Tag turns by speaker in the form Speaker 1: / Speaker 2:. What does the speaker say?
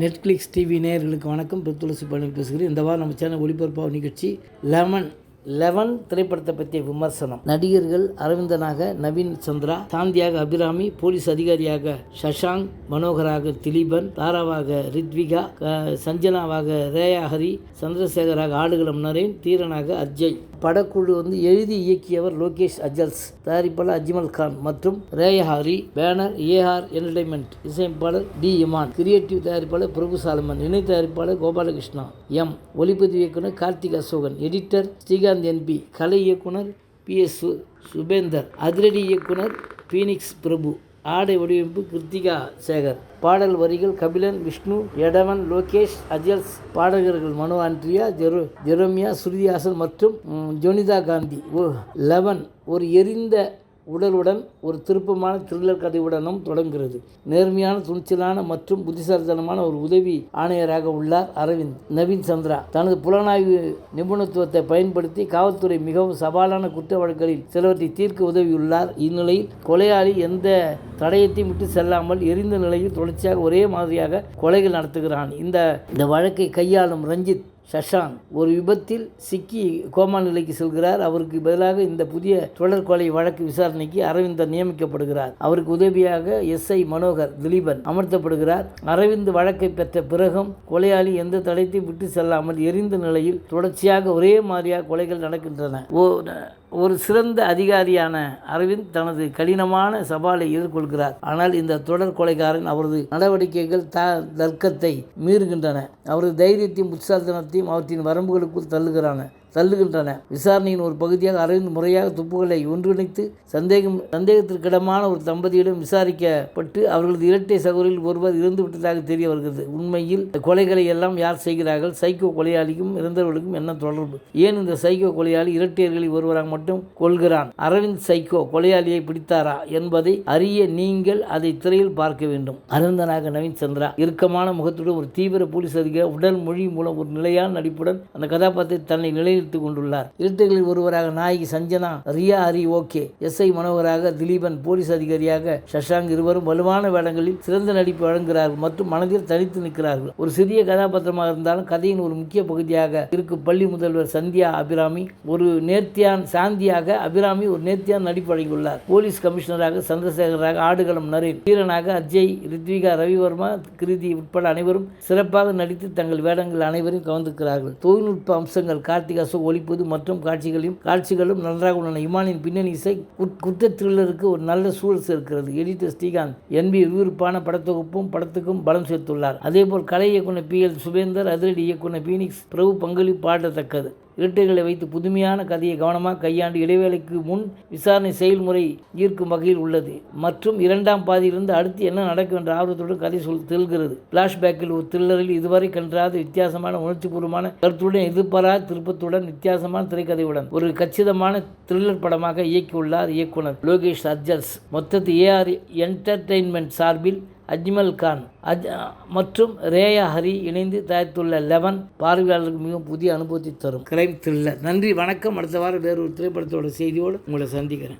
Speaker 1: Netflix TV நேயர்களுக்கு வணக்கம். பிரித்துளசி பழனி பேசுகிறேன். இந்த வாரம் நம்ம சேனல் ஒளிபரப்பாக நிகழ்ச்சி லெமன் லெவன் திரைப்படத்தை பற்றிய விமர்சனம். நடிகர்கள் அரவிந்தனாக நவீன் சந்திரா சாந்தியாக அபிராமி போலீஸ் அதிகாரியாக சஷாங் மனோகராக திலீபன் தாராவாக ரித்விகா க- சஞ்சனாவாக ரேயா ஹரி சந்திரசேகராக ஆடுகளம் நரேன் தீரனாக அஜய் படக்குழு வந்து எழுதி இயக்கியவர் லோகேஷ் அஜல்ஸ் தயாரிப்பாளர் அஜ்மல் கான் மற்றும் ரேயஹாரி பேனர் ஏஆர் என்டர்டைன்மெண்ட் இசையமைப்பாளர் டி இமான் கிரியேட்டிவ் தயாரிப்பாளர் பிரபு சாலமன் இணை தயாரிப்பாளர் கோபாலகிருஷ்ணா எம். ஒளிப்பதிவு இயக்குனர் கார்த்திக் அசோகன் எடிட்டர் ஸ்ரீகாந்த் என்பி கலை இயக்குனர் பி. எஸ். சுபேந்தர் அதிரடி இயக்குனர் பீனிக்ஸ் பிரபு. ஆடை வடிவமைப்பு கிருத்திகா சேகர். பாடல் வரிகள் கபிலன் விஷ்ணு எடவன் லோகேஷ் அஜல்ஸ் பாடகர்கள் மனு ஆண்ட்ரியா ஜெரோ ஜெரோமியா ஸ்ருதிஹாசன் மற்றும் ஜொனிதா காந்தி. லெவன். ஒரு எரிந்த உடலுடன் ஒரு திருப்பமான த்ரில்லர் கதையுடனும் தொடங்குகிறது. நேர்மையான துணிச்சலான மற்றும் புத்திசாலித்தனமான ஒரு உதவி ஆணையராக உள்ளார் அரவிந்த். நவீன் சந்திரா தனது புலனாய்வு நிபுணத்துவத்தை பயன்படுத்தி காவல்துறை மிகவும் சவாலான குற்ற வழக்குகளில் சிலவற்றை தீர்க்க உதவியுள்ளார். இந்நிலையில் கொலையாளி எந்த தடயத்தையும் விட்டு செல்லாமல் எரிந்த நிலையில் தொடர்ச்சியாக ஒரே மாதிரியாக கொலைகள் நடத்துகிறான். இந்த இந்த வழக்கை கையாளும் ரஞ்சித் சஷாங் ஒரு விபத்தில் சிக்கி கோமா நிலைக்கு செல்கிறார். அவருக்கு பதிலாக இந்த புதிய தொடர் கொலை வழக்கு விசாரணைக்கு அரவிந்தர் நியமிக்கப்படுகிறார். அவருக்கு உதவியாக எஸ்ஐ மனோகர் திலீபன் அமர்த்தப்படுகிறார். அரவிந்த் வழக்கை பெற்ற பிறகும் கொலையாளி எந்த தடயத்தையும் விட்டு செல்லாமல் எரிந்த நிலையில் தொடர்ச்சியாக ஒரே மாதிரியாக கொலைகள் நடக்கின்றன. ஓ ஒரு சிறந்த அதிகாரியான அரவிந்த் தனது கடினமான சவாலை எதிர்கொள்கிறார். ஆனால் இந்த தொடர் கொலைகாரன் அவரது நடவடிக்கைகள் த தர்க்கத்தை மீறுகின்றன. அவரது தைரியத்தையும் உற்சாகத்தினத்தையும் அவற்றின் வரம்புகளுக்குள் தள்ளுகிறான. தள்ளுகின்றன. விசாரணையின் ஒரு பகுதியாக அரவிந்த் முறையாக துப்புகளை ஒன்றிணைத்து சந்தேகம் சந்தேகத்திற்கிடமான ஒரு தம்பதியிடம் விசாரிக்கப்பட்டு அவர்களது இரட்டை சகோதரில் ஒருவர் இறந்து விட்டதாக தெரிய வருகிறது. உண்மையில் கொலைகளை எல்லாம் யார் செய்கிறார்கள்? சைக்கோ கொலையாளிக்கும் இறந்தவர்களுக்கும் என்ன தொடர்பு? ஏன் இந்த சைக்கோ கொலையாளி இரட்டையர்களில் ஒருவராக மட்டும் கொள்கிறான்? அரவிந்த் சைக்கோ கொலையாளியை பிடித்தாரா என்பதை அறிய நீங்கள் அதை திரையில் பார்க்க வேண்டும். அனந்தனாக நவீன் சந்திரா இறுக்கமான முகத்துடன் ஒரு தீவிர போலீஸ் அதிகாரி உடல் மொழி மூலம் ஒரு நிலையான நடிப்புடன் அந்த கதாபாத்திரத்தை தன்னை நிலைநிறுத்திக் கொண்டுள்ளார். இரட்டைகளில் ஒருவராக நாயகி Sanjana Riya Hari okay S I மனோகராக Dileepan police அதிகாரியாக சஷாங் இருவரும் வலுவான வேடங்களில் சிறந்த நடிப்பு வழங்குகிறார்கள் மற்றும் மனதில் தனித்து நிற்கிறார்கள். ஒரு சிறிய கதாபாத்திரமாக இருந்தாலும் கதையின் ஒரு முக்கிய பகுதியாக இருக்கும் பள்ளி முதல்வர் சந்தியா அபிராமி ஒரு நேர்த்தியான் சாந்தியாக அபிராமி ஒரு நேர்த்தியான் நடிப்பு வழங்கியுள்ளார். போலீஸ் கமிஷனராக சந்திரசேகராக ஆடுகளம் நரேன் வீரனாக அஜய் ரித்விகா ரவிவர்மா கிருதி உட்பட அனைவரும் சிறப்பாக நடித்து தங்கள் வேடங்கள் அனைவரும் கவர்ந்திருக்கிறார்கள். தொழில்நுட்ப அம்சங்கள் கார்த்திகா அசோக் ஒழிப்பது மற்றும் காட்சிகளையும் காட்சிகளும் நன்றாக உள்ளன. இமானின் பின்னணி இசை குற்ற த்ரில்லருக்கு ஒரு நல்ல சூழல் சேர்க்கிறது. எடிட்டர் ஸ்ரீகாந்த் என்பி விறுவிறுப்பான படத்தொகுப்பும் படத்துக்கும் பலம் சேர்த்துள்ளார். அதேபோல் கலை இயக்குனர் பி எல் சுபேந்தர் அதிரடி இயக்குனர் பீனிக்ஸ் பிரபு பங்களிப்பு பாடத்தக்கது இரட்டைகளை வைத்து புதுமையான கதையை கவனமாக கையாண்டு இடைவேளைக்கு முன் விசாரணை செயல்முறை ஈர்க்கும் வகையில் உள்ளது. மற்றும் இரண்டாம் பாதியிலிருந்து அடுத்து என்ன நடக்கும் என்ற ஆர்வத்துடன் கதை சொல் செல்கிறது பிளாஷ்பேக்கில் ஒரு த்ரில்லரில் இதுவரை கன்றாத வித்தியாசமான உணர்ச்சிபூர்வமான கருத்துடன் எதிர்பாராத திருப்பத்துடன் வித்தியாசமான திரைக்கதையுடன் ஒரு கச்சிதமான த்ரில்லர் படமாக இயக்கியுள்ளார் இயக்குனர் லோகேஷ் அர்ஜல்ஸ் மொத்தத்தில் ஏஆர் என்டர்டெயின்மெண்ட் சார்பில் அஜ்மல் கான் அஜ் மற்றும் ரேயா ஹரி இணைந்து தயாரித்துள்ள லெவன் பார்வையாளர்களுக்கு மிகவும் புதிய அனுபவத்தை தரும். கிரைம் த்ரில்லர் நன்றி வணக்கம். அடுத்த வாரம் வேறு ஒரு திரைப்படத்தோட செய்தியோடு உங்களை சந்திக்கிறேன்.